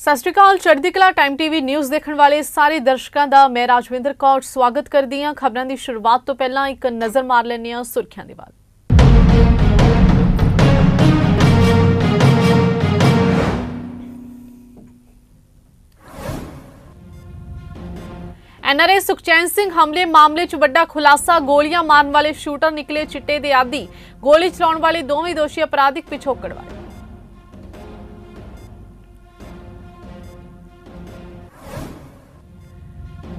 ਸਤਿ ਸ਼੍ਰੀ ਅਕਾਲ, ਚੜ੍ਹਦੀ ਕਲਾ ਟਾਈਮ ਟੀਵੀ ਨਿਊਜ਼ ਦੇਖਣ ਵਾਲੇ ਸਾਰੇ ਦਰਸ਼ਕਾਂ ਦਾ ਮੈਂ ਰਾਜਵਿੰਦਰ ਕੌਰ ਸਵਾਗਤ ਕਰਦੀ ਹਾਂ। ਖਬਰਾਂ ਦੀ ਸ਼ੁਰੂਆਤ ਤੋਂ ਪਹਿਲਾਂ ਇੱਕ ਨਜ਼ਰ ਮਾਰ ਲੈਂਦੇ ਹਾਂ ਸੁਰਖੀਆਂ ਦੇ ਵੱਲ। ਐਨਆਰਏ ਸੁਖਚੈਨ ਸਿੰਘ ਹਮਲੇ ਮਾਮਲੇ 'ਚ ਵੱਡਾ ਖੁਲਾਸਾ, ਗੋਲੀਆਂ ਮਾਰਨ ਵਾਲੇ ਸ਼ੂਟਰ ਨਿਕਲੇ ਚਿੱਟੇ ਦੇ ਆਦੀ। ਗੋਲੀ ਚਲਾਉਣ ਵਾਲੇ ਦੋਵੇਂ ਦੋਸ਼ੀ ਅਪਰਾਧਿਕ ਪਿਛੋਕੜ ਵਾਲੇ।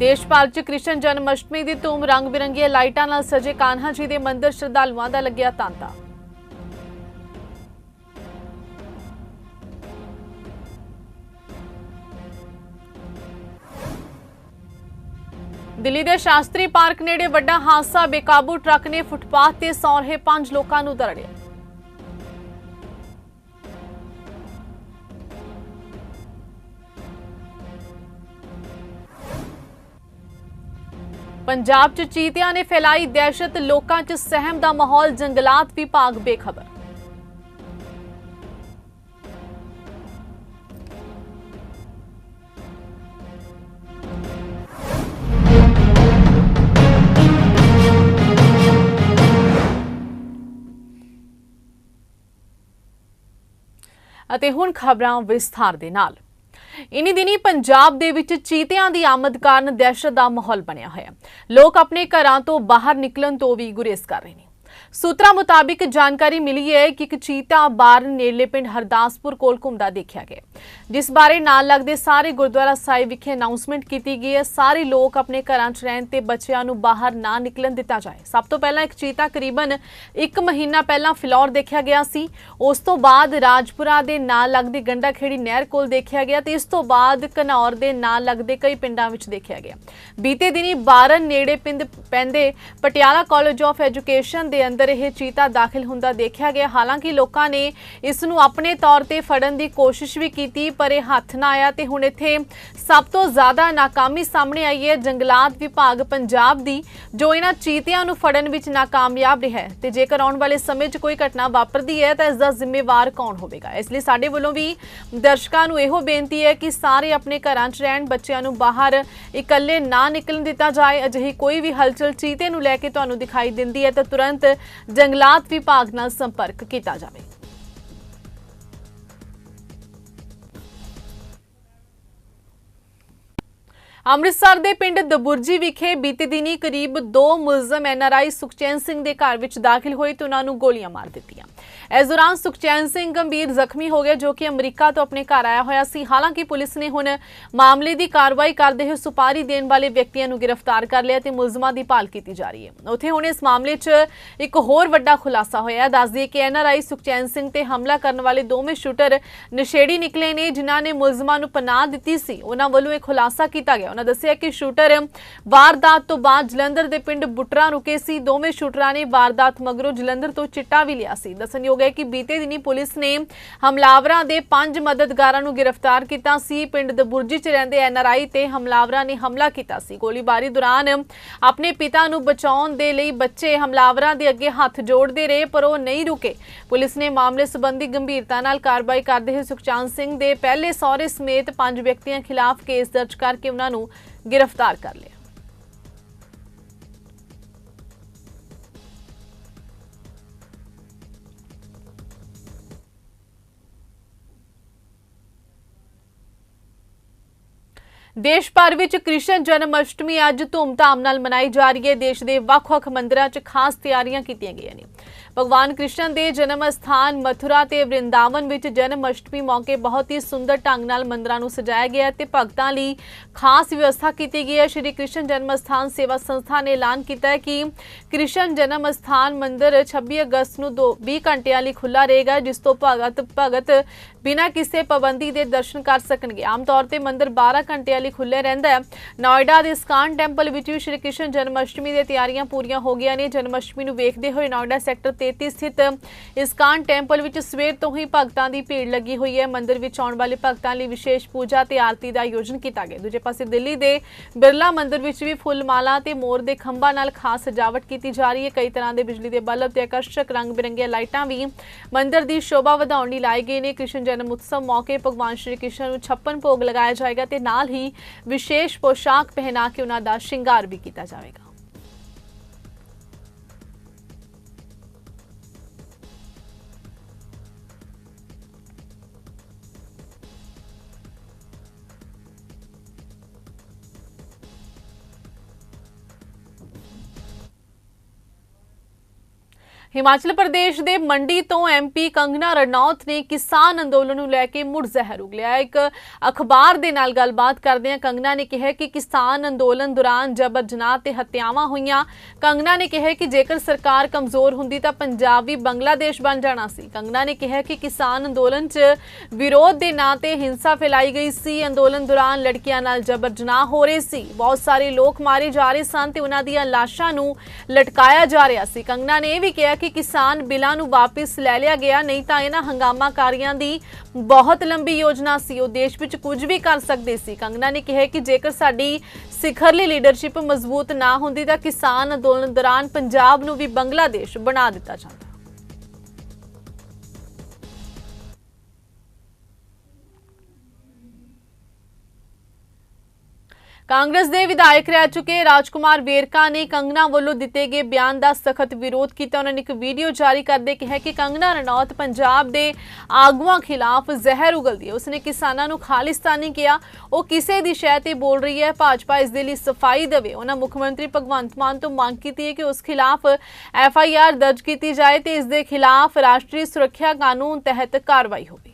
ਦੇਸ਼ ਭਰ 'ਚ ਕ੍ਰਿਸ਼ਨ ਜਨਮ ਅਸ਼ਟਮੀ ਦੀ ਧੂਮ ਰੰਗ ਬਿਰੰਗੀਆਂ ਲਾਈਟਾਂ ਨਾਲ ਸਜੇ ਕਾਨਹਾ ਜੀ ਦੇ ਮੰਦਿਰ ਸ਼ਰਧਾਲੂਆਂ ਦਾ ਲੱਗਿਆ ਤਾਂਤਾ। ਦਿੱਲੀ ਦੇ ਸ਼ਾਸਤਰੀ ਪਾਰਕ ਨੇੜੇ ਵੱਡਾ ਹਾਦਸਾ, ਬੇਕਾਬੂ ਟਰੱਕ ਨੇ ਫੁੱਟਪਾਥ ਤੇ ਸੌਂ ਰਹੇ ਪੰਜ ਲੋਕਾਂ ਨੂੰ ਦਰੜਿਆ। ਪੰਜਾਬ 'ਚ ਚੀਤਿਆਂ ਨੇ ਫੈਲਾਈ ਦਹਿਸ਼ਤ, ਲੋਕਾਂ 'ਚ ਸਹਿਮ ਦਾ ਮਾਹੌਲ, ਜੰਗਲਾਤ ਵਿਭਾਗ ਬੇਖਬਰ। ਅਤੇ ਹੁਣ ਖਬਰਾਂ ਵਿਸਥਾਰ ਦੇ ਨਾਲ। ਇਨੀ ਦਿਨੀ ਪੰਜਾਬ ਦੇ ਵਿੱਚ ਚੀਤਿਆਂ ਦੀ ਆਮਦ ਕਾਰਨ ਦਹਿਸ਼ਤ ਦਾ ਮਾਹੌਲ ਬਣਿਆ ਹੋਇਆ। ਲੋਕ ਆਪਣੇ ਘਰਾਂ ਤੋਂ ਬਾਹਰ ਨਿਕਲਣ ਤੋਂ ਵੀ ਗੁਰੇਜ਼ ਕਰ ਰਹੇ ਨੇ। ਸੂਤਰਾਂ ਮੁਤਾਬਿਕ ਜਾਣਕਾਰੀ ਮਿਲੀ ਹੈ ਕਿ ਇੱਕ ਚੀਤਾ ਬਾਰ ਨੇੜਲੇ ਪਿੰਡ ਹਰਦਾਸਪੁਰ ਕੋਲ ਘੁੰਮਦਾ ਦੇਖਿਆ ਗਿਆ। ਜਿਸ ਬਾਰੇ ਨਾਲ ਲੱਗਦੇ ਸਾਰੇ ਗੁਰਦੁਆਰਾ ਸਾਹਿਬ ਵਿਖੇ ਅਨਾਉਂਸਮੈਂਟ ਕੀਤੀ ਗਈ ਹੈ। ਸਾਰੇ ਲੋਕ ਆਪਣੇ ਘਰਾਂ 'ਚ ਰਹਿਣ ਤੇ ਬੱਚਿਆਂ ਨੂੰ ਬਾਹਰ ਨਾ ਨਿਕਲਣ ਦਿੱਤਾ ਜਾਏ। ਸਭ ਤੋਂ ਪਹਿਲਾਂ ਇੱਕ ਚੀਤਾ ਕਰੀਬਨ 1 ਮਹੀਨਾ ਪਹਿਲਾਂ ਫਿਲੌਰ ਦੇਖਿਆ ਗਿਆ ਸੀ। ਉਸ ਤੋਂ ਬਾਅਦ ਰਾਜਪੁਰਾ ਦੇ ਨਾਲ ਲੱਗਦੀ ਗੰਡਾਖੇੜੀ ਨਹਿਰ ਕੋਲ ਦੇਖਿਆ ਗਿਆ ਤੇ ਇਸ ਤੋਂ ਬਾਅਦ ਘਨੌਰ ਦੇ ਨਾਲ ਲੱਗਦੇ ਕਈ ਪਿੰਡਾਂ ਵਿੱਚ ਦੇਖਿਆ ਗਿਆ। ਬੀਤੇ ਦਿਨੀ ਬਾਰਨ ਨੇੜੇ ਪਿੰਡ ਪੈਂਦੇ ਪਟਿਆਲਾ ਕਾਲਜ ਆਫ ਐਜੂਕੇਸ਼ਨ ਦੇ ਅੰਦਰ ਇਹ ਚੀਤਾ ਦਾਖਲ ਹੁੰਦਾ ਦੇਖਿਆ ਗਿਆ। ਹਾਲਾਂਕਿ ਲੋਕਾਂ ਨੇ ਇਸ ਨੂੰ ਆਪਣੇ ਤੌਰ ਤੇ ਫੜਨ ਦੀ ਕੋਸ਼ਿਸ਼ ਵੀ ਕੀਤੀ, ਪਰ ਇਹ ਹੱਥ ਨਾ ਆਇਆ ਤੇ ਹੁਣ ਇੱਥੇ ਸਭ ਤੋਂ ਜ਼ਿਆਦਾ ਨਾਕਾਮੀ ਸਾਹਮਣੇ ਆਈ ਹੈ ਜੰਗਲਾਤ ਵਿਭਾਗ ਪੰਜਾਬ ਦੀ, ਜੋ ਇਹਨਾਂ ਚੀਤਿਆਂ ਨੂੰ ਫੜਨ ਵਿੱਚ ਨਾਕਾਮਯਾਬ ਰਿਹਾ ਹੈ। ਤੇ ਜੇਕਰ ਆਉਣ ਵਾਲੇ ਸਮੇਂ 'ਚ ਕੋਈ ਘਟਨਾ ਵਾਪਰਦੀ ਹੈ, ਤਾਂ ਇਸ ਦਾ ਜ਼ਿੰਮੇਵਾਰ ਕੌਣ ਹੋਵੇਗਾ? ਇਸ ਲਈ ਸਾਡੇ ਵੱਲੋਂ ਵੀ ਦਰਸ਼ਕਾਂ ਨੂੰ ਇਹੋ ਬੇਨਤੀ ਹੈ ਕਿ ਸਾਰੇ ਆਪਣੇ ਘਰਾਂ 'ਚ ਰਹਿਣ, ਬੱਚਿਆਂ ਨੂੰ ਬਾਹਰ ਇਕੱਲੇ ਨਾ ਨਿਕਲਣ ਦਿੱਤਾ ਜਾਏ। ਅਜਿਹੀ ਕੋਈ ਵੀ ਹਲਚਲ ਚੀਤੇ ਨੂੰ ਲੈ ਕੇ ਤੁਹਾਨੂੰ ਦਿਖਾਈ ਦਿੰਦੀ ਹੈ ਤਾਂ ਤੁਰੰਤ ਜੰਗਲਾਤ ਵਿਭਾਗ ਨਾਲ ਸੰਪਰਕ ਕੀਤਾ ਜਾਵੇ। ਅੰਮ੍ਰਿਤਸਰ ਦੇ ਪਿੰਡ ਦਬੁਰਜੀ ਵਿਖੇ ਬੀਤੇ ਦਿਨੀ ਕਰੀਬ 2 ਮੁਲਜ਼ਮ ਐਨਆਰਆਈ ਸੁਖਚੈਨ ਸਿੰਘ ਦੇ ਘਰ ਵਿੱਚ ਦਾਖਲ ਹੋਏ ਤੇ ਉਹਨਾਂ ਨੂੰ ਗੋਲੀਆਂ ਮਾਰ ਦਿੱਤੀਆਂ। ਇਸ ਦੌਰਾਨ ਸੁਖਚੈਨ ਸਿੰਘ ਗੰਭੀਰ ਜ਼ਖਮੀ ਹੋ ਗਿਆ, ਜੋ ਕਿ ਅਮਰੀਕਾ ਤੋਂ ਆਪਣੇ ਘਰ ਆਇਆ ਹੋਇਆ ਸੀ। ਹਾਲਾਂਕਿ ਪੁਲਿਸ ਨੇ ਹੁਣ ਮਾਮਲੇ ਦੀ ਕਾਰਵਾਈ ਕਰਦੇ ਹੋਏ ਸੁਪਾਰੀ ਦੇਣ ਵਾਲੇ ਵਿਅਕਤੀਆਂ ਨੂੰ ਗ੍ਰਿਫਤਾਰ ਕਰ ਲਿਆ ਤੇ ਮੁਲਜ਼ਮਾਂ ਦੀ ਭਾਲ ਕੀਤੀ ਜਾ ਰਹੀ ਹੈ। ਉੱਥੇ ਹੁਣ ਇਸ ਮਾਮਲੇ 'ਚ ਇੱਕ ਹੋਰ ਵੱਡਾ ਖੁਲਾਸਾ ਹੋਇਆ। ਹੈ ਦੱਸ ਦਈਏ ਕਿ ਐਨਆਰਆਈ ਸੁਖਚੈਨ ਸਿੰਘ ਤੇ ਹਮਲਾ ਕਰਨ ਵਾਲੇ ਦੋਵੇਂ ਸ਼ੂਟਰ ਨਸ਼ੇੜੀ ਨਿਕਲੇ ਨੇ, ਜਿਨ੍ਹਾਂ ਨੇ ਮੁਲਜ਼ਮਾਂ ਨੂੰ ਪਨਾਹ ਦਿੱਤੀ ਸੀ। ਉਹਨਾਂ ਵੱਲੋਂ ਇਹ ਖੁਲਾਸਾ ਕੀਤਾ ਗਿਆ। ਉਹਨਾਂ ਦੱਸਿਆ ਕਿ ਸ਼ੂਟਰ ਵਾਰਦਾਤ ਤੋਂ ਬਾਅਦ ਜਲੰਧਰ ਦੇ ਪਿੰਡ ਬੁੱਟਰਾ ਰੁਕੇ ਸੀ। ਦੋਵੇਂ ਸ਼ੂਟਰਾਂ ਨੇ ਵਾਰਦਾਤ ਮਗਰੋਂ ਜਲੰਧਰ ਤੋਂ ਚਿੱਟਾ ਵੀ ਲਿਆ ਸੀ। ਦੱਸਣਯੋਗ ਹੈ ਕਿ ਬੀਤੇ ਦਿਨੀ ਪੁਲਿਸ ਨੇ ਹਮਲਾਵਰਾਂ ਦੇ ਪੰਜ ਮਦਦਗਾਰਾਂ ਨੂੰ ਗ੍ਰਿਫਤਾਰ ਕੀਤਾ ਸੀ। ਪਿੰਡ ਦਬੁਰਜੀ 'ਚ ਰਹਿੰਦੇ ਐਨਆਰਆਈ ਤੇ ਹਮਲਾਵਰਾਂ ਨੇ ਹਮਲਾ ਕੀਤਾ ਸੀ। ਗੋਲੀਬਾਰੀ ਦੌਰਾਨ ਆਪਣੇ ਪਿਤਾ ਨੂੰ ਬਚਾਉਣ ਦੇ ਲਈ ਬੱਚੇ ਹਮਲਾਵਰਾਂ ਦੇ ਅੱਗੇ ਹੱਥ ਜੋੜਦੇ ਰਹੇ, ਪਰ ਉਹ ਨਹੀਂ ਰੁਕੇ। ਪੁਲਿਸ ਨੇ ਮਾਮਲੇ ਸੰਬੰਧੀ ਗੰਭੀਰਤਾ ਨਾਲ ਕਾਰਵਾਈ ਕਰਦੇ ਹੋਏ ਸੁਖਚਾਨ ਸਿੰਘ ਦੇ ਪਹਿਲੇ ਸਹੁਰੇ ਸਮੇਤ ਪੰਜ ਵਿਅਕਤੀਆਂ ਖਿਲਾਫ ਕੇਸ ਦਰਜ ਕਰਕੇ ਉਹਨਾਂ ਨੂੰ ਗ੍ਰਿਫਤਾਰ ਕਰ ਲਿਆ। ਦੇਸ਼ ਭਰ ਵਿੱਚ ਕ੍ਰਿਸ਼ਨ ਜਨਮ ਅਸ਼ਟਮੀ ਅੱਜ ਧੂਮਧਾਮ ਨਾਲ ਮਨਾਈ ਜਾ ਰਹੀ ਹੈ। ਦੇਸ਼ ਦੇ ਵੱਖ-ਵੱਖ ਮੰਦਰਾਂ 'ਚ ਖਾਸ ਤਿਆਰੀਆਂ ਕੀਤੀਆਂ ਗਈਆਂ ਨੇ। ਭਗਵਾਨ ਕ੍ਰਿਸ਼ਨ ਦੇ ਜਨਮ ਸਥਾਨ ਮਥੁਰਾ ਤੇ ਵ੍ਰਿੰਦਾਵਨ ਵਿੱਚ ਜਨਮ ਅਸ਼ਟਮੀ ਮੌਕੇ ਬਹੁਤ ਹੀ ਸੁੰਦਰ ਢੰਗ ਨਾਲ ਮੰਦਰਾਂ ਨੂੰ ਸਜਾਇਆ ਗਿਆ ਹੈ ਤੇ ਭਗਤਾਂ ਲਈ ਖਾਸ ਵਿਵਸਥਾ ਕੀਤੀ ਗਈ ਹੈ। ਸ਼੍ਰੀ ਕ੍ਰਿਸ਼ਨ ਜਨਮ ਸਥਾਨ ਸੇਵਾ ਸੰਸਥਾ ਨੇ ਐਲਾਨ ਕੀਤਾ ਹੈ ਕਿ ਕ੍ਰਿਸ਼ਨ ਜਨਮ ਸਥਾਨ ਮੰਦਿਰ 26 ਅਗਸਤ ਨੂੰ 20 ਘੰਟਿਆਂ ਲਈ ਖੁੱਲਾ ਰਹੇਗਾ, ਜਿਸ ਤੋਂ ਭਗਤ ਭਗਤ ਬਿਨਾਂ ਕਿਸੇ ਪਾਬੰਦੀ ਦੇ ਦਰਸ਼ਨ ਕਰ ਸਕਣਗੇ। ਆਮ ਤੌਰ ਤੇ ਮੰਦਿਰ 12 ਘੰਟਿਆਂ ਲਈ ਖੁੱਲ੍ਹਾ ਰਹਿੰਦਾ ਹੈ। ਨੋਇਡਾ ਦੇ ਸਕਾਨ ਟੈਂਪਲ ਵਿੱਚ ਵੀ ਸ਼੍ਰੀ ਕ੍ਰਿਸ਼ਨ ਜਨਮ ਅਸ਼ਟਮੀ ਦੀਆਂ ਤਿਆਰੀਆਂ ਪੂਰੀਆਂ ਹੋ ਗਈਆਂ ਨੇ। ਜਨਮ ਅਸ਼ਟਮੀ ਨੂੰ ਵੇਖਦੇ ਹੋਏ ਨੋਇਡਾ ਸੈਕਟਰ 33 ਸਥਿਤ ਇਸਕਾਨ ਟੈਂਪਲ ਵਿੱਚ ਸਵੇਰ ਤੋਂ ਹੀ ਭਗਤਾਂ ਦੀ ਭੀੜ ਲੱਗੀ ਹੋਈ ਹੈ। ਮੰਦਿਰ ਵਿੱਚ ਆਉਣ ਵਾਲੇ ਭਗਤਾਂ ਲਈ ਵਿਸ਼ੇਸ਼ ਪੂਜਾ ਤੇ ਆਰਤੀ ਦਾ ਆਯੋਜਨ ਕੀਤਾ ਗਿਆ। ਦੂਜੇ ਪਾਸੇ ਦਿੱਲੀ ਦੇ ਬਿਰਲਾ ਮੰਦਿਰ ਵਿੱਚ ਵੀ ਫੁੱਲ ਮਾਲਾ ਤੇ ਮੋਰ ਦੇ ਖੰਭਾਂ ਨਾਲ ਖਾਸ ਸਜਾਵਟ ਕੀਤੀ ਜਾ ਰਹੀ ਹੈ। ਕਈ ਤਰ੍ਹਾਂ ਦੇ ਬਿਜਲੀ ਦੇ ਬਲਬ ਤੇ ਆਕਰਸ਼ਕ ਰੰਗ ਬਿਰੰਗੀਆਂ ਲਾਈਟਾਂ ਵੀ ਮੰਦਿਰ ਦੀ ਸ਼ੋਭਾ ਵਧਾਉਣ ਲਈ ਲਾਏ ਗਏ ਨੇ। ਕ੍ਰਿਸ਼ਨ ਜਨਮ ਉਤਸਵ ਮੌਕੇ ਭਗਵਾਨ ਸ਼੍ਰੀ ਕ੍ਰਿਸ਼ਨ ਨੂੰ ਛੱਪਨ ਭੋਗ ਲਗਾਇਆ ਜਾਏਗਾ ਤੇ ਨਾਲ ਹੀ ਵਿਸ਼ੇਸ਼ ਪੋਸ਼ਾਕ ਪਹਿਨਾ ਕੇ ਉਹਨਾਂ ਦਾ ਸ਼ਿੰਗਾਰ ਵੀ ਕੀਤਾ ਜਾਵੇਗਾ। ਹਿਮਾਚਲ ਪ੍ਰਦੇਸ਼ ਦੇ ਮੰਡੀ ਤੋਂ ਐਮਪੀ ਕੰਗਨਾ ਰਣੌਤ ਨੇ ਕਿਸਾਨ ਅੰਦੋਲਨ ਨੂੰ ਲੈ ਕੇ ਮੁੜ ਜ਼ਹਿਰ ਉਗਲਿਆ ਇੱਕ ਅਖਬਾਰ ਦੇ ਨਾਲ ਗੱਲਬਾਤ ਕਰਦਿਆਂ ਕੰਗਨਾ ਨੇ ਕਿਹਾ ਕਿ ਕਿਸਾਨ ਅੰਦੋਲਨ ਦੌਰਾਨ ਜਬਰ ਜਨਾਹ ਤੇ ਹੱਤਿਆਵਾਂ ਹੋਈਆਂ। ਕੰਗਨਾ ਨੇ ਕਿਹਾ ਕਿ ਜੇਕਰ ਸਰਕਾਰ ਕਮਜ਼ੋਰ ਹੁੰਦੀ ਤਾਂ ਪੰਜਾਬ ਵੀ ਬੰਗਲਾਦੇਸ਼ ਬਣ ਜਾਣਾ ਸੀ। ਕੰਗਨਾ ਨੇ ਕਿਹਾ ਕਿ ਕਿਸਾਨ ਅੰਦੋਲਨ 'ਚ ਵਿਰੋਧ ਦੇ ਨਾਂ ਤੇ ਹਿੰਸਾ ਫੈਲਾਈ ਗਈ ਸੀ। ਅੰਦੋਲਨ ਦੌਰਾਨ ਲੜਕੀਆਂ ਨਾਲ ਜਬਰ ਜਨਾਹ ਹੋ ਰਹੇ ਸੀ। ਬਹੁਤ ਸਾਰੇ ਲੋਕ ਮਾਰੇ ਜਾ ਰਹੇ ਸਨ ਤੇ ਉਹਨਾਂ ਦੀਆਂ ਲਾਸ਼ਾਂ ਨੂੰ ਲਟਕਾਇਆ ਜਾ ਰਿਹਾ ਸੀ। ਕੰਗਨਾ ਨੇ ਇਹ ਵੀ ਕਿਹਾ ਕਿ ਕਿਸਾਨ ਬਿੱਲਾਂ ਨੂੰ ਵਾਪਸ ਲੈ ਲਿਆ ਗਿਆ, ਨਹੀਂ ਤਾਂ ਇਹਨਾਂ ਹੰਗਾਮਾਕਾਰੀਆਂ ਦੀ ਬਹੁਤ ਲੰਬੀ ਯੋਜਨਾ ਸੀ। ਉਹ ਦੇਸ਼ ਵਿੱਚ ਕੁਝ ਵੀ ਕਰ ਸਕਦੇ ਸੀ। ਕੰਗਨਾ ਨੇ ਕਿਹਾ ਕਿ ਜੇਕਰ ਸਾਡੀ ਸਿਖਰਲੀ ਲੀਡਰਸ਼ਿਪ ਮਜ਼ਬੂਤ ਨਾ ਹੁੰਦੀ ਤਾਂ ਕਿਸਾਨ ਅੰਦੋਲਨ ਦੌਰਾਨ ਪੰਜਾਬ ਨੂੰ ਵੀ ਬੰਗਲਾਦੇਸ਼ ਬਣਾ ਦਿੱਤਾ ਜਾਂਦਾ। ਕਾਂਗਰਸ ਦੇ ਵਿਧਾਇਕ ਰਹਿ ਚੁੱਕੇ ਰਾਜਕੁਮਾਰ ਵੇਰਕਾ ਨੇ ਕੰਗਨਾ ਵੱਲੋਂ ਦਿੱਤੇ ਗਏ ਬਿਆਨ ਦਾ ਸਖਤ ਵਿਰੋਧ ਕੀਤਾ। ਉਹਨਾਂ ਨੇ ਇੱਕ ਵੀਡੀਓ ਜਾਰੀ ਕਰਦੇ ਕਿਹਾ ਕਿ ਕੰਗਨਾ ਰਣੌਤ ਪੰਜਾਬ ਦੇ ਆਗੂਆਂ ਖਿਲਾਫ ਜ਼ਹਿਰ ਉਗਲਦੀ ਹੈ। ਉਸਨੇ ਕਿਸਾਨਾਂ ਨੂੰ ਖਾਲਿਸਤਾਨੀ ਕਿਹਾ, ਉਹ ਕਿਸੇ ਦੀ ਸ਼ੈ ਤੇ ਬੋਲ ਰਹੀ ਹੈ, ਭਾਜਪਾ ਇਸ ਦੇ ਲਈ ਸਫ਼ਾਈ ਦੇਵੇ। ਉਹਨਾਂ ਮੁੱਖ ਮੰਤਰੀ ਭਗਵੰਤ ਮਾਨ ਤੋਂ ਮੰਗ ਕੀਤੀ ਹੈ ਕਿ ਉਸ ਖਿਲਾਫ ਐਫ ਆਈ ਆਰ ਦਰਜ ਕੀਤੀ ਜਾਏ ਤੇ ਇਸ ਦੇ ਖਿਲਾਫ ਰਾਸ਼ਟਰੀ ਸੁਰੱਖਿਆ ਕਾਨੂੰਨ ਤਹਿਤ ਕਾਰਵਾਈ ਹੋਵੇ।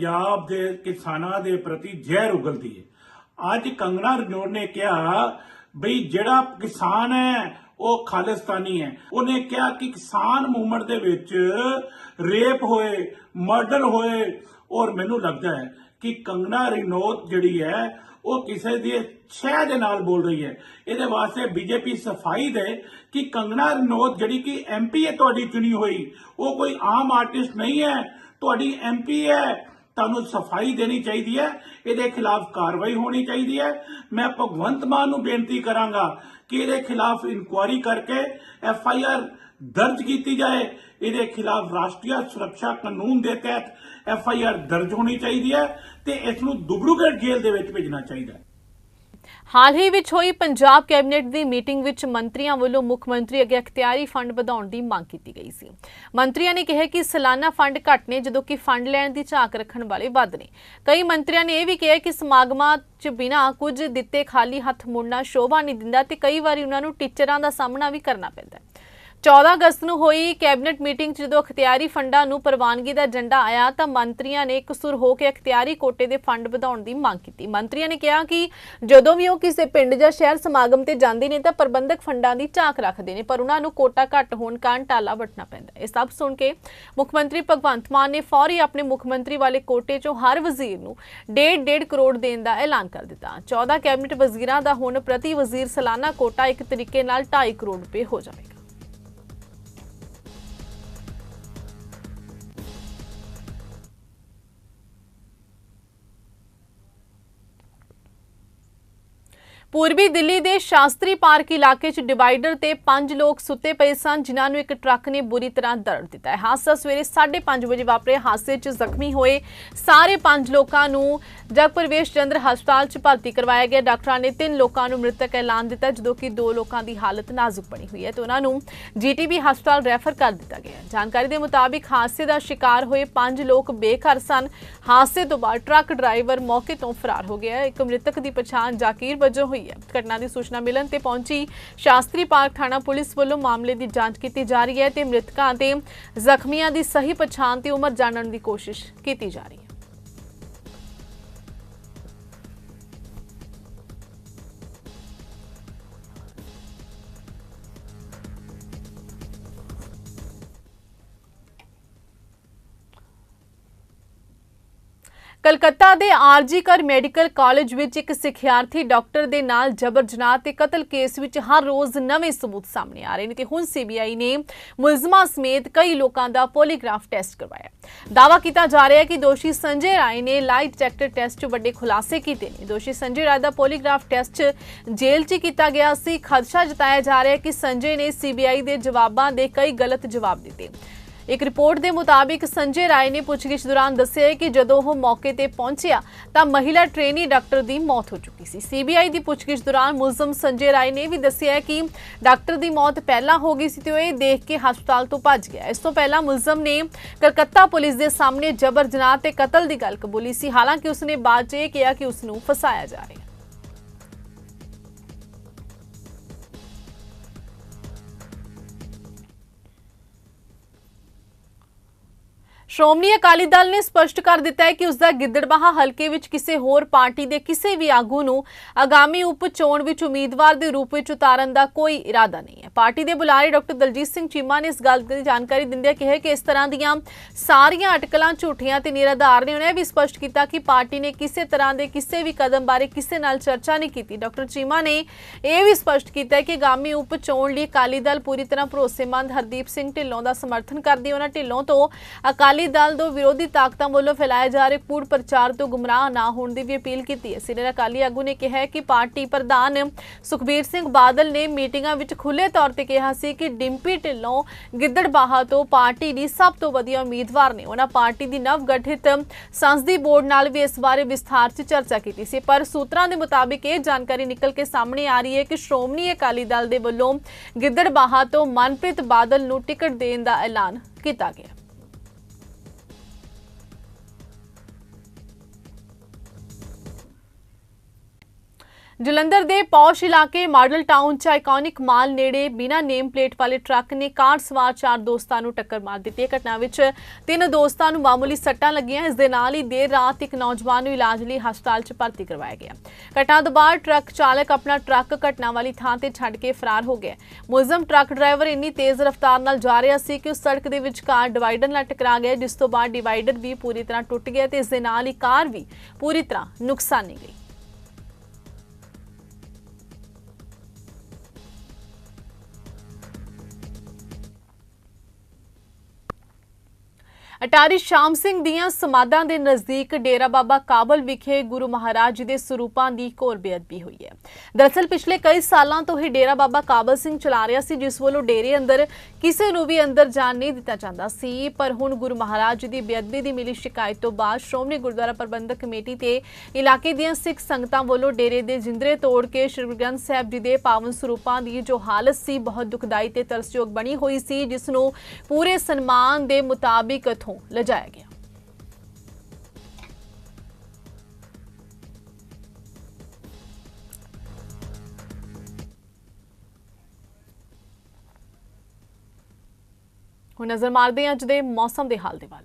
ਪੰਜਾਬ ਦੇ ਕਿਸਾਨਾਂ ਦੇ ਪ੍ਰਤੀ ਜ਼ਹਿਰ ਉਗਲਦੀ ਹੈ। ਅੱਜ ਕੰਗਣਾ ਰਣੌਤ ਨੇ ਕਿਹਾ ਬਈ ਜਿਹੜਾ ਕਿਸਾਨ ਹੈ, ਉਹ ਖਾਲਿਸਤਾਨੀ ਹੈ। ਉਹਨੇ ਕਿਹਾ ਕਿ ਕਿਸਾਨ ਮੂਵਮੈਂਟ ਦੇ ਵਿੱਚ ਰੇਪ ਹੋਏ, ਮਰਡਰ ਹੋਏ, ਔਰ ਮੈਨੂੰ ਲੱਗਦਾ ਹੈ ਕਿ ਕੰਗਣਾ ਰਣੌਤ ਜਿਹੜੀ ਹੈ, ਉਹ ਕਿਸੇ ਦੀ ਛੇ ਦੇ ਨਾਲ ਬੋਲ ਰਹੀ ਹੈ। ਇਹਦੇ ਵਾਸਤੇ ਬੀਜੇਪੀ ਸਫ਼ਾਈ ਦੇ ਕਿ ਕੰਗਣਾ ਰਣੌਤ ਜਿਹੜੀ ਕਿ ਐਮਪੀ ਹੈ ਤੁਹਾਡੀ ਚੁਣੀ ਹੋਈ, ਉਹ ਕੋਈ ਆਮ ਆਰਟਿਸਟ ਨਹੀਂ ਹੈ, ਤੁਹਾਡੀ ਐਮਪੀ ਹੈ ਤੁਹਾਨੂੰ ਸਫ਼ਾਈ ਦੇਣੀ ਚਾਹੀਦੀ ਹੈ, ਇਹਦੇ ਖਿਲਾਫ ਕਾਰਵਾਈ ਹੋਣੀ ਚਾਹੀਦੀ ਹੈ। ਮੈਂ ਭਗਵੰਤ ਮਾਨ ਨੂੰ ਬੇਨਤੀ ਕਰਾਂਗਾ ਕਿ ਇਹਦੇ ਖਿਲਾਫ ਇਨਕੁਆਇਰੀ ਕਰਕੇ ਐਫ ਆਈ ਆਰ ਦਰਜ ਕੀਤੀ ਜਾਏ। ਇਹਦੇ ਖਿਲਾਫ ਰਾਸ਼ਟਰੀ ਸੁਰੱਖਿਆ ਕਾਨੂੰਨ ਦੇ ਤਹਿਤ ਐਫ ਆਈ ਆਰ ਦਰਜ ਹੋਣੀ ਚਾਹੀਦੀ ਹੈ ਤੇ ਇਸ ਨੂੰ ਦੁਬਰੂਗੜ੍ਹ ਜੇਲ੍ਹ ਦੇ ਵਿੱਚ ਭੇਜਣਾ ਚਾਹੀਦਾ ਹੈ। ਹਾਲ ਹੀ ਵਿੱਚ ਹੋਈ ਪੰਜਾਬ ਕੈਬਨਿਟ ਦੀ ਮੀਟਿੰਗ ਵਿੱਚ ਮੰਤਰੀਆਂ ਵੱਲੋਂ ਮੁੱਖ ਮੰਤਰੀ ਅੱਗੇ ਅਖਤਿਆਰੀ ਫੰਡ ਵਧਾਉਣ ਦੀ ਮੰਗ ਕੀਤੀ ਗਈ ਸੀ। ਮੰਤਰੀਆਂ ਨੇ ਕਿਹਾ ਕਿ ਸਾਲਾਨਾ ਫੰਡ ਘੱਟ ਨੇ, ਜਦੋਂ ਕਿ ਫੰਡ ਲੈਣ ਦੀ ਝਾਕ ਰੱਖਣ ਵਾਲੇ ਵੱਧ ਨੇ। ਕਈ ਮੰਤਰੀਆਂ ਨੇ ਇਹ ਵੀ ਕਿਹਾ ਕਿ ਸਮਾਗਮਾਂ 'ਚ ਬਿਨਾਂ ਕੁਝ ਦਿੱਤੇ ਖਾਲੀ ਹੱਥ ਮੁੜਨਾ ਸ਼ੋਭਾ ਨਹੀਂ ਦਿੰਦਾ ਤੇ ਕਈ ਵਾਰੀ ਉਹਨਾਂ ਨੂੰ ਟੀਚਰਾਂ ਦਾ ਸਾਹਮਣਾ ਵੀ ਕਰਨਾ ਪੈਂਦਾ ਹੈ। 14 ਅਗਸਤ ਨੂੰ ਹੋਈ ਕੈਬਨਿਟ ਮੀਟਿੰਗ 'ਚ ਜਦੋਂ ਅਖਤਿਆਰੀ ਫੰਡਾਂ ਨੂੰ ਪ੍ਰਵਾਨਗੀ ਦਾ ਏਜੰਡਾ ਆਇਆ ਤਾਂ ਮੰਤਰੀਆਂ ਨੇ ਇਕਸੁਰ ਹੋ ਕੇ ਅਖਤਿਆਰੀ ਕੋਟੇ ਦੇ ਫੰਡ ਵਧਾਉਣ ਦੀ ਮੰਗ ਕੀਤੀ। ਮੰਤਰੀਆਂ ਨੇ ਕਿਹਾ ਕਿ ਜਦੋਂ ਵੀ ਉਹ ਕਿਸੇ ਪਿੰਡ ਜਾਂ ਸ਼ਹਿਰ ਸਮਾਗਮ ਤੇ ਜਾਂਦੇ ਨੇ ਤਾਂ ਪ੍ਰਬੰਧਕ ਫੰਡਾਂ ਦੀ ਝਾਕ ਰੱਖਦੇ ਨੇ, ਪਰ ਉਹਨਾਂ ਨੂੰ ਕੋਟਾ ਘੱਟ ਹੋਣ ਕਾਰਨ ਟਾਲਾ ਵਟਣਾ ਪੈਂਦਾ ਇਹ ਸਭ ਸੁਣ ਕੇ ਮੁੱਖ ਮੰਤਰੀ ਭਗਵੰਤ ਮਾਨ ਨੇ ਫੌਰੀ ਆਪਣੇ ਮੁੱਖ ਮੰਤਰੀ ਵਾਲੇ ਕੋਟੇ 'ਚੋਂ ਹਰ ਵਜ਼ੀਰ ਨੂੰ 1.5 ਕਰੋੜ ਦੇਣ ਦਾ ਐਲਾਨ ਕਰ ਦਿੱਤਾ। 14 ਕੈਬਨਿਟ ਵਜ਼ੀਰਾਂ ਦਾ ਹੁਣ ਪ੍ਰਤੀ ਵਜ਼ੀਰ ਸਾਲਾਨਾ ਕੋਟਾ ਇੱਕ ਤਰੀਕੇ ਨਾਲ 2.5 ਕਰੋੜ ਰੁਪਏ ਹੋ ਜਾਵੇਗਾ। ਪੂਰਬੀ ਦਿੱਲੀ ਦੇ ਸ਼ਾਸਤਰੀ ਪਾਰਕ ਇਲਾਕੇ 'ਚ ਡਿਵਾਈਡਰ ਤੇ ਪੰਜ ਲੋਕ ਸੁੱਤੇ ਪਏ ਸਨ, ਜਿਨ੍ਹਾਂ ਨੂੰ ਇੱਕ ਟਰੱਕ ਨੇ ਬੁਰੀ ਤਰ੍ਹਾਂ ਦਰੜ ਦਿੱਤਾ ਹੈ। ਹਾਦਸਾ ਸਵੇਰੇ 5:30 ਵਜੇ ਵਾਪਰੇ। ਹਾਦਸੇ 'ਚ ਜ਼ਖਮੀ ਹੋਏ ਸਾਰੇ ਪੰਜ ਲੋਕਾਂ ਨੂੰ ਜਗ ਪ੍ਰਵੇਸ਼ ਚੰਦਰ ਹਸਪਤਾਲ 'ਚ ਭਰਤੀ ਕਰਵਾਇਆ ਗਿਆ। ਡਾਕਟਰਾਂ ਨੇ ਤਿੰਨ ਲੋਕਾਂ ਨੂੰ ਮ੍ਰਿਤਕ ਐਲਾਨ ਦਿੱਤਾ, ਜਦੋਂ ਕਿ ਦੋ ਲੋਕਾਂ ਦੀ ਹਾਲਤ ਨਾਜ਼ੁਕ ਬਣੀ ਹੋਈ ਹੈ ਤੇ ਉਹਨਾਂ ਨੂੰ ਜੀਟੀਬੀ ਹਸਪਤਾਲ ਰੈਫਰ ਕਰ ਦਿੱਤਾ ਗਿਆ ਜਾਣਕਾਰੀ ਦੇ ਮੁਤਾਬਿਕ ਹਾਦਸੇ ਦਾ ਸ਼ਿਕਾਰ ਹੋਏ ਪੰਜ ਲੋਕ ਬੇਘਰ ਸਨ। ਹਾਦਸੇ ਤੋਂ ਬਾਅਦ ਟਰੱਕ ਡਰਾਈਵਰ ਮੌਕੇ ਤੋਂ ਫਰਾਰ ਹੋ ਗਿਆ ਇੱਕ ਮ੍ਰਿਤਕ ਦੀ ਪਛਾਣ ਜਾਕੀਰ ਵਜੋਂ ਹੋਈ ਹੋਈ ਹੈ। ਘਟਨਾ ਦੀ ਸੂਚਨਾ ਮਿਲਣ ਤੇ ਪਹੁੰਚੀ ਸ਼ਾਸਤਰੀ ਪਾਰਕ ਥਾਣਾ ਪੁਲਿਸ ਵੱਲੋਂ ਮਾਮਲੇ ਦੀ ਜਾਂਚ ਕੀਤੀ ਜਾ ਰਹੀ ਹੈ ਤੇ ਮ੍ਰਿਤਕਾਂ ਤੇ ਜ਼ਖਮੀਆਂ ਦੀ ਸਹੀ ਪਛਾਣ ਤੇ ਉਮਰ ਜਾਣਨ ਦੀ ਕੋਸ਼ਿਸ਼ ਕੀਤੀ ਜਾ ਰਹੀ ਹੈ। ਕਲਕੱਤਾ ਦੇ ਆਰਜੀ ਕਰ ਮੈਡੀਕਲ ਕਾਲਜ ਵਿੱਚ ਇੱਕ ਸਿੱਖਿਆਰਥੀ ਡਾਕਟਰ ਦੇ ਨਾਲ ਜਬਰ ਜਨਾਹ ਤੇ ਕਤਲ ਕੇਸ ਵਿੱਚ ਹਰ ਰੋਜ਼ ਨਵੇਂ ਸਬੂਤ ਸਾਹਮਣੇ ਆ ਰਹੇ ਨੇ ਤੇ ਹੁਣ ਸੀਬੀਆਈ ਨੇ ਮੁਲਜ਼ਮਾਂ ਸਮੇਤ ਕਈ ਲੋਕਾਂ ਦਾ ਪੋਲੀਗ੍ਰਾਫ ਟੈਸਟ ਕਰਵਾਇਆ। ਦਾਵਾ ਕੀਤਾ ਜਾ ਰਿਹਾ ਹੈ ਕਿ ਦੋਸ਼ੀ ਸੰਜੇ ਰਾਏ ਨੇ ਲਾਈ ਡਿਟੈਕਟਰ ਟੈਸਟ 'ਚ ਵੱਡੇ ਖੁਲਾਸੇ ਕੀਤੇ ਨੇ। ਦੋਸ਼ੀ ਸੰਜੇ ਰਾਏ ਦਾ ਪੋਲੀਗ੍ਰਾਫ ਟੈਸਟ ਜੇਲ੍ਹ 'ਚ ਕੀਤਾ ਗਿਆ ਸੀ। ਖਦਸ਼ਾ ਜਤਾਇਆ ਜਾ ਰਿਹਾ ਹੈ ਕਿ ਸੰਜੇ ਨੇ ਸੀਬੀਆਈ ਦੇ ਜਵਾਬਾਂ ਦੇ ਕਈ ਗਲਤ ਜਵਾਬ ਦਿੱਤੇ। ਇੱਕ ਰਿਪੋਰਟ ਦੇ ਮੁਤਾਬਿਕ ਸੰਜੇ ਰਾਏ ਨੇ ਪੁੱਛਗਿੱਛ ਦੌਰਾਨ ਦੱਸਿਆ ਕਿ ਜਦੋਂ ਉਹ ਮੌਕੇ ਤੇ ਪਹੁੰਚਿਆ ਤਾਂ ਮਹਿਲਾ ਟ੍ਰੇਨੀ ਡਾਕਟਰ ਦੀ ਮੌਤ ਹੋ ਚੁੱਕੀ ਸੀ। ਸੀਬੀਆਈ ਦੀ ਪੁੱਛਗਿੱਛ ਦੌਰਾਨ ਮੁਲਜ਼ਮ ਸੰਜੇ ਰਾਏ ਨੇ ਵੀ ਦੱਸਿਆ ਕਿ ਡਾਕਟਰ ਦੀ ਮੌਤ ਪਹਿਲਾਂ ਹੋ ਗਈ ਸੀ ਤੇ ਉਹ ਇਹ ਦੇਖ ਕੇ ਹਸਪਤਾਲ ਤੋਂ ਭੱਜ ਗਿਆ। ਇਸ ਤੋਂ ਪਹਿਲਾਂ ਮੁਲਜ਼ਮ ਨੇ ਕਲਕੱਤਾ ਪੁਲਿਸ ਦੇ ਸਾਹਮਣੇ ਜਬਰ ਜਨਾਹ ਤੇ ਕਤਲ ਦੀ ਗੱਲ ਕਬੂਲੀ ਸੀ। ਹਾਲਾਂਕਿ ਉਸਨੇ ਬਾਅਦ 'ਚ ਇਹ ਕਿਹਾ ਕਿ ਉਸ ਨੂੰ ਫਸਾਇਆ ਜਾ ਰਿਹਾ ਸ਼੍ਰੋਮਣੀ ਅਕਾਲੀ ਦਲ ਨੇ ਸਪਸ਼ਟ ਕਰ ਦਿੱਤਾ ਹੈ ਕਿ ਉਸ ਦਾ ਗਿੱਦੜਬਾਹਾ ਹਲਕੇ ਵਿੱਚ ਕਿਸੇ ਹੋਰ ਪਾਰਟੀ ਦੇ ਕਿਸੇ ਵੀ ਆਗੂ ਨੂੰ ਆਗਾਮੀ ਉਪ ਚੋਣ ਵਿੱਚ ਉਮੀਦਵਾਰ ਦੇ ਰੂਪ ਵਿੱਚ ਉਤਾਰਨ ਦਾ ਕੋਈ ਇਰਾਦਾ ਨਹੀਂ ਹੈ। ਪਾਰਟੀ ਦੇ ਬੁਲਾਰੇ ਡਾਕਟਰ ਦਲਜੀਤ ਸਿੰਘ ਚੀਮਾ ਨੇ ਇਸ ਗੱਲ ਦੀ ਜਾਣਕਾਰੀ ਦਿੰਦਿਆਂ ਕਿਹਾ ਕਿ ਇਸ ਤਰ੍ਹਾਂ ਦੀਆਂ ਸਾਰੀਆਂ ਅਟਕਲਾਂ ਝੂਠੀਆਂ ਤੇ ਨਿਰਾਧਾਰ ਨੇ ਉਹਨੇ ਇਹ ਵੀ ਸਪਸ਼ਟ ਕੀਤਾ ਕਿ ਪਾਰਟੀ ਨੇ ਕਿਸੇ ਤਰ੍ਹਾਂ ਦੇ ਕਿਸੇ ਵੀ ਕਦਮ ਬਾਰੇ ਕਿਸੇ ਨਾਲ ਚਰਚਾ ਨਹੀਂ ਕੀਤੀ। ਡਾਕਟਰ ਚੀਮਾ ਨੇ ਇਹ ਵੀ ਸਪਸ਼ਟ ਕੀਤਾ ਕਿ ਆਗਾਮੀ ਉਪ ਚੋਣ ਲਈ ਅਕਾਲੀ ਦਲ ਪੂਰੀ ਤਰ੍ਹਾਂ ਭਰੋਸੇਮੰਦ ਹਰਦੀਪ ਸਿੰਘ ਢਿੱਲੋਂ ਦਾ ਸਮਰਥਨ ਕਰਦੀ ਉਹਨਾਂ ਢਿੱਲੋਂ ਤੋਂ ਅਕਾਲੀ ਦਲ ਤੋਂ ਵਿਰੋਧੀ ਤਾਕਤਾਂ ਵੱਲੋਂ ਫੈਲਾਏ ਜਾ ਰਹੇ ਕੂੜ ਪ੍ਰਚਾਰ ਤੋਂ ਗੁੰਮਰਾਹ ਨਾ ਹੋਣ ਦੀ ਵੀ ਅਪੀਲ ਕੀਤੀ ਹੈ। ਸੀਨੀਅਰ ਅਕਾਲੀ ਆਗੂ ਨੇ ਕਿਹਾ ਕਿ ਪਾਰਟੀ ਪ੍ਰਧਾਨ ਸੁਖਬੀਰ ਸਿੰਘ ਬਾਦਲ ਨੇ ਮੀਟਿੰਗਾਂ ਵਿੱਚ ਖੁੱਲ੍ਹੇ ਤੌਰ ਤੇ ਕਿਹਾ ਸੀ ਕਿ ਡਿੰਪੀ ਢਿੱਲੋਂ ਗਿੱਦੜਬਾਹਾ ਤੋਂ ਪਾਰਟੀ ਦੀ ਸਭ ਤੋਂ ਵਧੀਆ ਉਮੀਦਵਾਰ ਨੇ। ਉਹਨਾਂ ਪਾਰਟੀ ਦੀ ਨਵ ਗਠਿਤ ਸੰਸਦੀ ਬੋਰਡ ਨਾਲ ਵੀ ਇਸ ਬਾਰੇ ਵਿਸਥਾਰ 'ਚ ਚਰਚਾ ਕੀਤੀ ਸੀ। ਪਰ ਸੂਤਰਾਂ ਦੇ ਮੁਤਾਬਿਕ ਇਹ ਜਾਣਕਾਰੀ ਨਿਕਲ ਕੇ ਸਾਹਮਣੇ ਆ ਰਹੀ ਹੈ ਕਿ ਸ਼੍ਰੋਮਣੀ ਅਕਾਲੀ ਦਲ ਦੇ ਵੱਲੋਂ ਗਿੱਦੜਬਾਹਾ ਤੋਂ ਮਨਪ੍ਰੀਤ ਬਾਦਲ ਨੂੰ ਟਿਕਟ ਦੇਣ ਦਾ ਐਲਾਨ ਕੀਤਾ ਗਿਆ। ਜਲੰਧਰ ਦੇ ਪੌਸ਼ ਇਲਾਕੇ ਮਾਡਲ ਟਾਊਨ ਚ ਆਈਕੋਨਿਕ ਮਾਲ ਨੇੜੇ ਬਿਨਾਂ ਨੇਮ ਪਲੇਟ ਵਾਲੇ ਟਰੱਕ ਨੇ ਕਾਰ ਸਵਾਰ ਚਾਰ ਦੋਸਤਾਂ ਨੂੰ ਟੱਕਰ ਮਾਰ ਦਿੱਤੀ ਹੈ। ਘਟਨਾ ਵਿੱਚ ਤਿੰਨ ਦੋਸਤਾਂ ਨੂੰ ਮਾਮੂਲੀ ਸੱਟਾਂ ਲੱਗੀਆਂ। ਇਸ ਦੇ ਨਾਲ ਹੀ ਦੇਰ ਰਾਤ ਇੱਕ ਨੌਜਵਾਨ ਨੂੰ ਇਲਾਜ ਲਈ ਹਸਪਤਾਲ ਚ ਭਰਤੀ ਕਰਵਾਇਆ ਗਿਆ। ਘਟਨਾ ਤੋਂ ਬਾਅਦ ਟਰੱਕ ਚਾਲਕ ਆਪਣਾ ਟਰੱਕ ਘਟਨਾ ਵਾਲੀ ਥਾਂ ਤੇ ਛੱਡ ਕੇ ਫਰਾਰ ਹੋ ਗਿਆ। ਮੁਲਜ਼ਮ ਟਰੱਕ ਡਰਾਈਵਰ ਇੰਨੀ ਤੇਜ਼ ਰਫ਼ਤਾਰ ਨਾਲ ਜਾ ਰਿਹਾ ਸੀ ਕਿ ਉਸ ਸੜਕ ਦੇ ਵਿੱਚ ਕਾਰ ਡਿਵਾਈਡਰ ਨਾਲ ਟਕਰਾ ਗਿਆ। ਜਿਸ ਤੋਂ ਬਾਅਦ ਡਿਵਾਈਡਰ ਵੀ ਪੂਰੀ ਤਰ੍ਹਾਂ ਟੁੱਟ ਗਿਆ ਤੇ ਇਸ ਦੇ ਨਾਲ ਹੀ ਕਾਰ ਵੀ ਪੂਰੀ ਤਰ੍ਹਾਂ ਨੁਕਸਾਨੀ ਗਈ। ਅਟਾਰੀ ਸ਼ਾਮ ਸਿੰਘ ਦੀਆਂ ਸਮਾਧਾਂ ਦੇ ਨਜ਼ਦੀਕ ਡੇਰਾ ਬਾਬਾ ਕਾਬਲ ਵਿਖੇ ਗੁਰੂ ਮਹਾਰਾਜ ਜੀ ਦੇ ਸਰੂਪਾਂ ਦੀ ਘੋਰ ਬੇਅਦਬੀ ਹੋਈ ਹੈ। ਦਰਅਸਲ ਪਿਛਲੇ ਕਈ ਸਾਲਾਂ ਤੋਂ ਹੀ ਡੇਰਾ ਬਾਬਾ ਕਾਬਲ ਸਿੰਘ ਚਲਾ ਰਿਹਾ ਸੀ, ਜਿਸ ਵੱਲੋਂ ਡੇਰੇ ਅੰਦਰ ਕਿਸੇ ਨੂੰ ਵੀ ਅੰਦਰ ਜਾਣ ਨਹੀਂ ਦਿੱਤਾ ਜਾਂਦਾ ਸੀ। ਪਰ ਹੁਣ ਗੁਰੂ ਮਹਾਰਾਜ ਜੀ ਦੀ ਬੇਅਦਬੀ ਦੀ ਮਿਲੀ ਸ਼ਿਕਾਇਤ ਤੋਂ ਬਾਅਦ ਸ਼੍ਰੋਮਣੀ ਗੁਰਦੁਆਰਾ ਪ੍ਰਬੰਧਕ ਕਮੇਟੀ ਤੇ ਇਲਾਕੇ ਦੀਆਂ ਸਿੱਖ ਸੰਗਤਾਂ ਵੱਲੋਂ ਡੇਰੇ ਦੇ ਜਿੰਦਰੇ ਤੋੜ ਕੇ ਸ਼੍ਰੀ ਗੁਰੂ ਗ੍ਰੰਥ ਸਾਹਿਬ ਜੀ ਦੇ ਪਾਵਨ ਸਰੂਪਾਂ ਦੀ ਜੋ ਹਾਲਤ ਸੀ, ਬਹੁਤ ਦੁਖਦਾਈ ਤੇ ਤਰਸਯੋਗ ਬਣੀ ਹੋਈ ਸੀ, ਜਿਸ ਨੂੰ ਪੂਰੇ ਸਨਮਾਨ ਦੇ ਮੁਤਾਬਿਕ ਇੱਥੋਂ ਲਿਜਾਇਆ ਗਿਆ। ਹੁਣ ਨਜ਼ਰ ਮਾਰਦੇ ਹਾਂ ਅੱਜ ਦੇ ਮੌਸਮ ਦੇ ਹਾਲ ਦੇ ਵੱਲ।